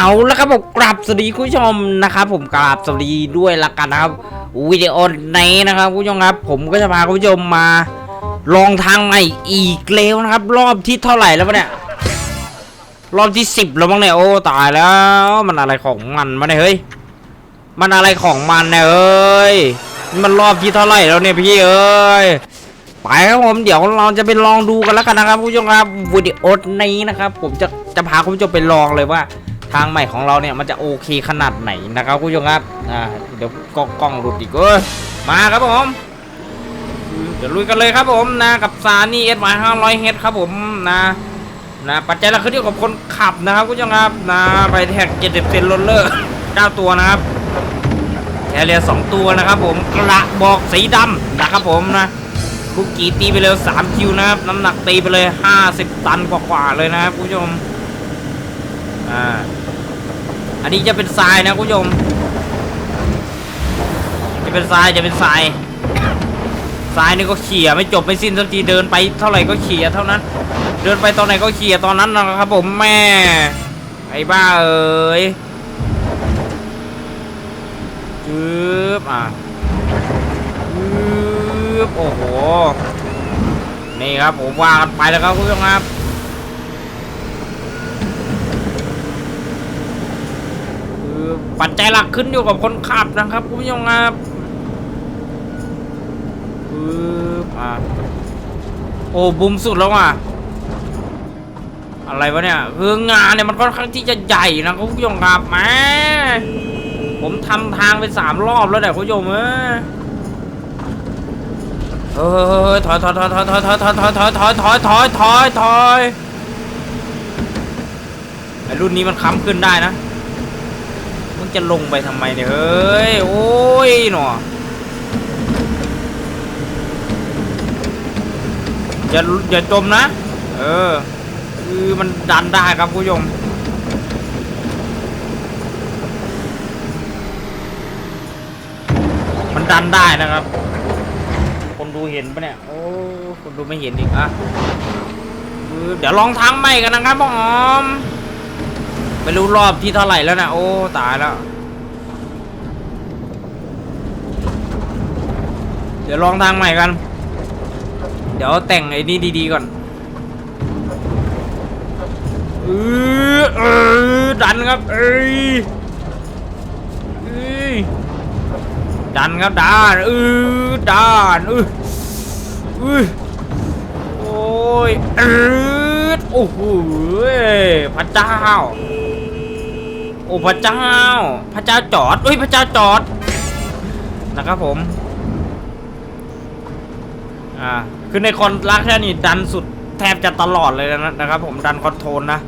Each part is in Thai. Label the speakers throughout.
Speaker 1: เอาแล้วครับผมกราบสวัสดีคุณผู้ชมนะครับผมกราบสวัสดีด้วยละกันนะครับวิดีโอนี้นะครับคุณผู้ชมครับ ผมก็จะพาคุณผู้ชมมา ลองทางใหม่อีกแล้วนะครับ รอบที่เท่าไหร่แล้วเนี่ย รอบที่สิบแล้วมั้งเนี่ยโอ้ตายแล้ว มันอะไรของมันมาเนี่ยเฮ้ยมันอะไรของมันเนี่ยเอ้ยมันรอบที่เท่าไหร่แล้วเนี่ยพี่เอ้ยไปครับผมเดี๋ยวเราจะไปลองดูกันแล้วกันนะครับคุณผู้ชมครับวิดีโอนี้นะครับ ผมจะจะพาคุณผู้ชมไปลองเลยว่า ทางใหม่ของเราเนี่ยมันจะโอเคขนาดไหนนะครับคุณผู้ชมครับอ่าเดี๋ยวกล้องกล้องหลุดอีกเอ้ยมาครับผมเดี๋ยวลุยกันเลยครับผมนะกับซานี่เอสไห้าร้อยเฮดครับผมนะนะปัจจัยหลักขึ้นอยู่กับคนขับนะครับคุณผู้ชมครับนะไปแท็กเจ็ดสิบเซนโรลเลอร์เก้าตัวนะครับแคเรียสองตัวนะครับผมกระบอกสีดำนะครับผมนะคุกกี้ตีไปเลยสามคิวนะครับน้ำหนักตีไปเลยห้าสิบตันกว่าๆเลยนะครับคุณผู้ชมอ่า อันนี้จะเป็นทรายนะคุณผู้ชม จะเป็นทรายจะเป็นทรายซ้ายนี่ก็เขี่ยไม่จบไม่สิ้นสักทีเดินไปเท่าไหร่ก็เขี่ยเท่านั้น เดินไปตอนไหนก็เขี่ยตอนนั้นนะครับผมแม่ ไอ้บ้าเอ้ยจึ๊บอะจึ๊บโอ้โห นี่ครับผมว่ากันไปแล้วครับคุณผู้ชมครับคือ ปัจจัยหลักขึ้นอยู่กับคนขับนะครับคุณผู้ชมครับปึ๊บอะโอ้บุมสุดแล้วอะอะไรวะเนี่ยคืองานเนี่ยมันค่อนข้างที่จะใหญ่นะคุณผู้ชมครับแหมผมทำทางไปสามรอบแล้วเนี่ยคุณผู้ชมเอ้เฮ้ยถอยถอยถอยถอยถอยถอยถอยถอยถอยถอยถอยถอยถอยถอยไอรุ่นนี้มันค้ำขึ้นได้นะ งจะลงไปทำไมเนี่ยเฮ้ย โอ้ยหนออย่าอย่าจมนะ เออ คือมันดันได้ครับคุณผู้ชมมันดันได้นะครับ คนดูเห็นปะเนี่ย โอ้คนดูไม่เห็นอีกอะเดี๋ยวลองทางใหม่กันนะครับพ่ออม ไม่รู้รอบที่เท่าไหร่แล้วนะโอ้ตายแล้ว เดี๋ยวลองทางใหม่กัน เดี๋ยวแต่งไอ้นี่ดีๆก่อนเออเออดันครับเอ้ยเอ้ยดันครับดันเออดันเออเออโอ้ยเออโอ้โหพระเจ้า โอ้พระเจ้า พระเจ้าจอดเอ้ยพระเจ้าจอดนะครับผมอ่าคือในคอนลักแค่นี้ดันสุดแทบจะตลอดเลยนะนะครับ ผมดันคอนโทรลนะ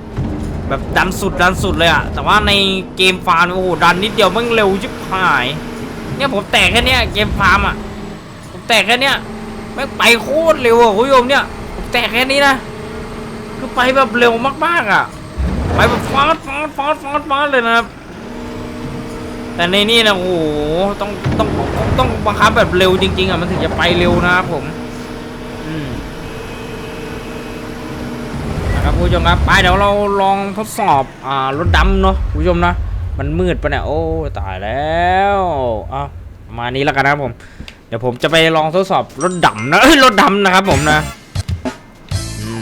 Speaker 1: แบบดันสุดดันสุดเลยอะแต่ว่าในเกมฟาร์มโอ้โหดันนิดเดียวมันเร็วชิบหาย เนี่ยผมแตกแค่เนี้ยเกมฟาร์มอะผมแตกแค่เนี้ยไม่ไปโคตรเร็วอะคุณผู้ชมเนี่ยผมแตกแค่นี้นะคือไปแบบเร็วมากๆอะ ไปแบบฟาดฟาดฟาดฟาดฟาดเลยนะครับ แต่ในนี่นะโอ้โหต้องต้องต้องบังคับแบบเร็วจริง ๆอะมันถึงจะไปเร็วนะครับผมอืมนะครับผู้ชมครับไปเดี๋ยวเราลองทดสอบอ่ารถดำเนาะผู้ชมนะมันมืดปะเนี่ยโอ้ตายแล้วอะมานี้แล้วกันนะครับผม เดี๋ยวผมจะไปลองทดสอบรถดำนะเอ้ยรถดำนะครับผมนะอื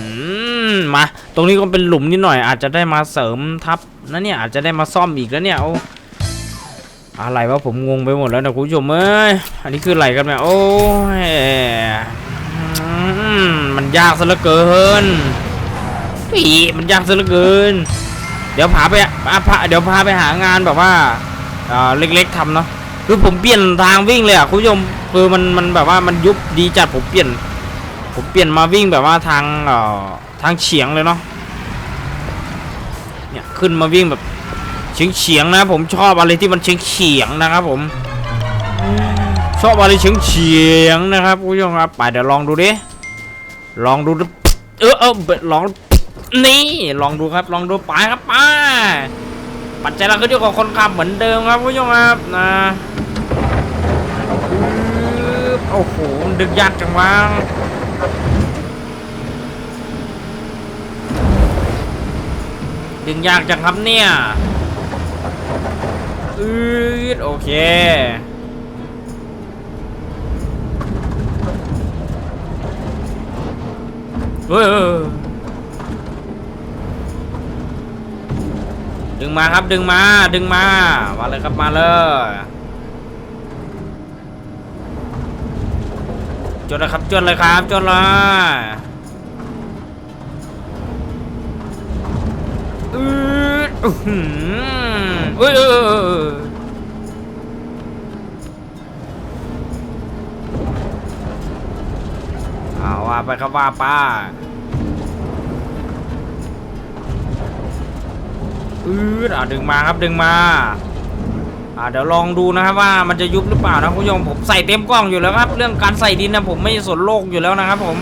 Speaker 1: มมา รงนี้ก็เป็นหลุมนิดหน่อย อาจจะได้มาเสริมทับนะเนี่ยอาจจะได้มาซ่อมอีกแล้วเนี่ยโอ้อะไรวะผมงงไปหมดแล้วนะคุณผู้ชมเอ้ยอันนี้คืออะไรกันเนี่ยโอ้ยมันยากซะเหลือเกินปีมันยากซะเหลือเกิน เดี๋ยวพาไปอะพาเดี๋ยวพาไปหางานแบบว่าเอ่อเล็กๆทำเนาะคือผมเปลี่ยนทางวิ่งเลยอะคุณผู้ชมคือมันมันแบบว่ามันยุบดีจัดผมเปลี่ยน ผมเปลี่ยนมาวิ่งแบบว่าทางเอ่อ ทางเฉียงเลยเนาะเนี่ยขึ้นมาวิ่งแบบเฉียงเฉียงๆนะ ผมชอบอะไรที่มันเฉียงเฉียงๆนะครับ ผมชอบอะไรเฉียงเฉียงๆนะครับคุณผู้ชมครับไปเดี๋ยวลองดูดิลองดูดิเออเออลองนี่ลองดูครับลองดูไปครับไปปัจจัยเราก็อยู่กับคนขับเหมือนเดิมครับคุณผู้ชมครับนะโอ้โหดึกยากจังวะ ดึงยากจังครับเนี่ยอืดโอเค เฮ้ยดึงมาครับดึงมาดึงมา มาเลยครับมาเลยจดเลยครับจดเลยครับจดเลยอืด อื้อหือเอ้ยเออเออเออเอาว่าไปครับว่าป้าอืดอะดึงมาครับดึงมา อ่าเดี๋ยวลองดูนะครับว่ามันจะยุบหรือเปล่านะคุณผู้ชมผมใส่เต็มกล้องอยู่แล้วครับ เรื่องการใส่ดินนะผมไม่สนโลกอยู่แล้วนะครับผม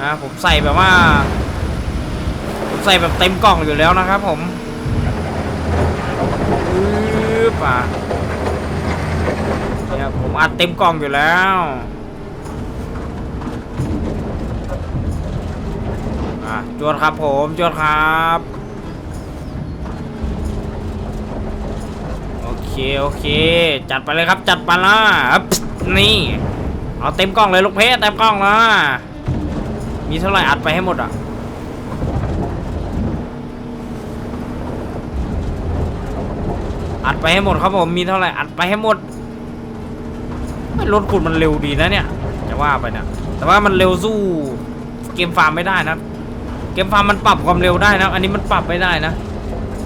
Speaker 1: นะผมใส่แบบว่า ใส่แบบเต็มกล้องอยู่แล้วนะครับผมอืดอะเนี่ยผมอัดเต็มกล้องอยู่แล้วอะจวดครับผมจวดครับโอเคโอเค จัดไปเลยครับจัดไปละนี่ เอาเต็มกล้องเลยลูกเพชรเต็มกล้องละมีเท่าไหร่อัดไปให้หมดอะ อัดไปให้หมดครับผมมีเท่าไหร่อัดไปให้หมดไม่รถขุดมันเร็วดีนะเนี่ย จะว่าไปเนี่ยแต่ว่ามันเร็วสู้เกมฟาร์มไม่ได้นะ เกมฟาร์มมันปรับความเร็วได้นะ อันนี้มันปรับไม่ได้นะ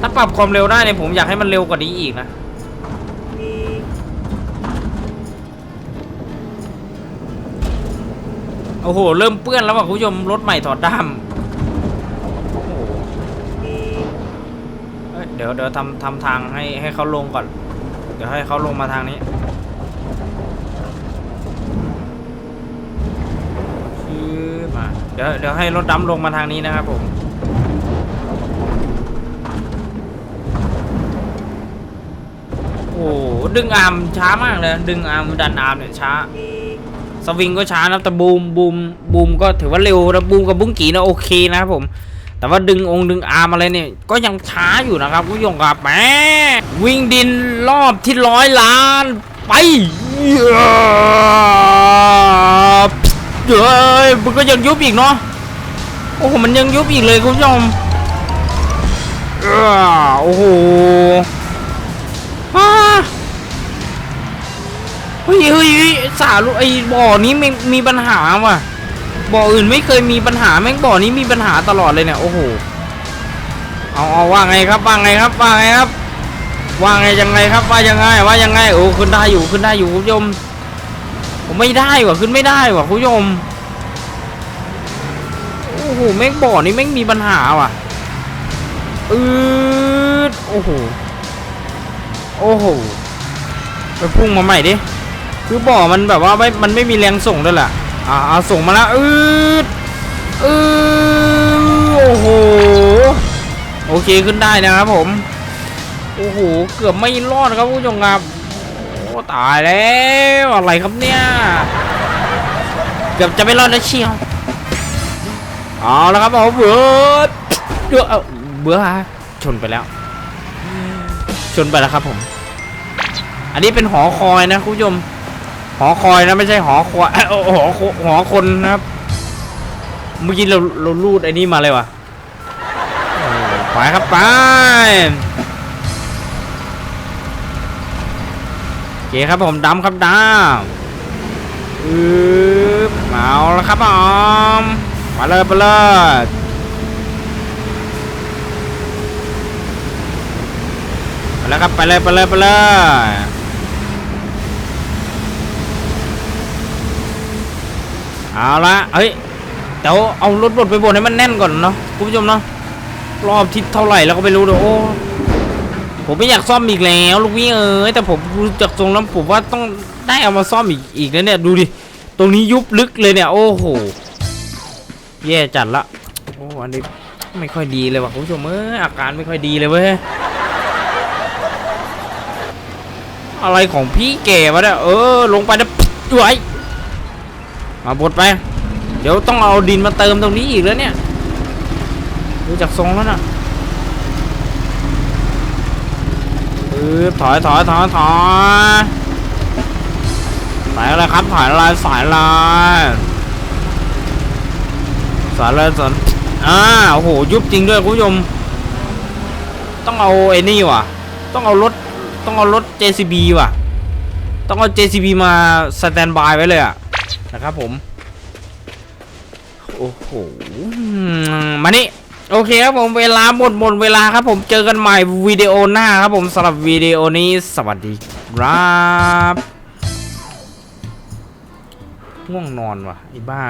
Speaker 1: ถ้าปรับความเร็วได้เนี่ยผมอยากให้มันเร็วกว่านี้อีกนะโอ้โห เริ่มเปื้อนแล้วว่ะคุณผู้ชมรถใหม่ถอดด้ามโอ้โห เดี๋ยวเดี๋ยวทำทำทางให้ให้เขาลงก่อน เดี๋ยวให้เขาลงมาทางนี้ชื่อมาเดี๋ยวเดี๋ยวให้รถดำลงมาทางนี้นะครับผมโอ้โหดึงอาร์มช้ามากเลยดึงอาร์มดันอาร์มเนี่ยช้า สวิงก็ช้านะแต่บูมบูมบูมก็ถือว่าเร็วนะบูมกับบุ้งกีนะโอเคนะครับผม แต่ว่าดึงองค์ดึงอาร์มอะไรเนี่ยก็ยังช้าอยู่นะครับคุณผู้ชมครับแหมวิ่งดินรอบที่ร้อยล้านไปเฮ้ยมันก็ยังยุบอีกเนาะโอ้โหมันยังยุบอีกเลยคุณผู้ชมโอ้โหอ้าเฮ้ยเฮ้ยเฮ้ยสาลูไอ้บ่อนี้มีมีปัญหาว่ะ บ่ออื่นไม่เคยมีปัญหาแม่งบ่อนี้มีปัญหาตลอดเลยเนี่ยโอ้โหเอาเอาว่าไงครับว่าไงครับว่าไงครับว่าไงยังไงครับว่ายังไงว่ายังไงโอ้ขึ้นได้อยู่ขึ้นได้อยู่คุณผู้ชมผมไม่ได้ว่ะขึ้นไม่ได้ว่ะคุณผู้ชมโอ้โหแม่งบ่อนี้แม่งมีปัญหาว่ะอืดโอ้โหโอ้โหไปพุ่งมาใหม่ดิคือบ่อมันแบบว่าไม่มันไม่มีแรงส่งด้วยแหละ อ่าส่งมาแล้วอืดอืดโอ้โห โอเคขึ้นได้นะครับผม โอ้โห เกือบไม่รอดครับผู้ชมครับ โอ้ตายแล้วอะไรครับเนี่ย เกือบจะไม่รอดนะเชียว เอาแล้วครับผมเบื่อเบื่อเอาเบื่อชนไปแล้ว ชนไปแล้วครับผม อันนี้เป็นหอคอยนะคุณผู้ชม หอคอยนะไม่ใช่หอควายเอ้ยหอหอคนนะครับ เมื่อกี้เราเราลูดไอ้นี่มาเลยวะไปครับไปโอเคครับผมดำครับดำอือเอาแล้วครับผมไปเลยไปเลยไปแล้วครับไปเลยไปเลยไปเลย เอาละเฮ้ยเดี๋ยวเอารถบดไปบดให้มันแน่นก่อนเนาะคุณผู้ชมเนาะรอบทิศเท่าไหร่แล้วก็ไม่รู้เดี๋ยวโอ้ผมไม่อยากซ่อมอีกแล้วลูกพี่เอ้ยแต่ผมดูจากทรงแล้วผมว่าต้องได้เอามาซ่อมอีกอีกแล้วเนี่ยดูดิตรงนี้ยุบลึกเลยเนี่ย โอ้โหแย่จัดละโอ้อันนี้ไม่ค่อยดีเลยว่ะคุณผู้ชมเอ้ยอาการไม่ค่อยดีเลยเว้ยอะไรของพี่แกวะเนี่ยเออ ลงไปนะด้วย มาบดไป เดี๋ยวต้องเอาดินมาเติมตรงนี้อีกแล้วเนี่ยดูจากทรงแล้วนะอืบถอยถอยถอยถอยสายอะไรครับสายอะไรสายอะไรสายอะไรสายอ่า โอ้โห ยุบจริงด้วยคุณผู้ชม ต้องเอาไอ้นี่ว่ะ ต้องเอารถ ต้องเอารถ JCB ว่ะ ต้องเอา JCB มาสแตนบายไว้เลยอะ นะครับผม โอ้โหมมานี่โอเคครับผมเวลาหมดหมดเวลาครับผมเจอกันใหม่วิดีโอหน้าครับผมสำหรับวิดีโอนี้สวัสดีครับง่วงนอนว่ะไอ้บ้า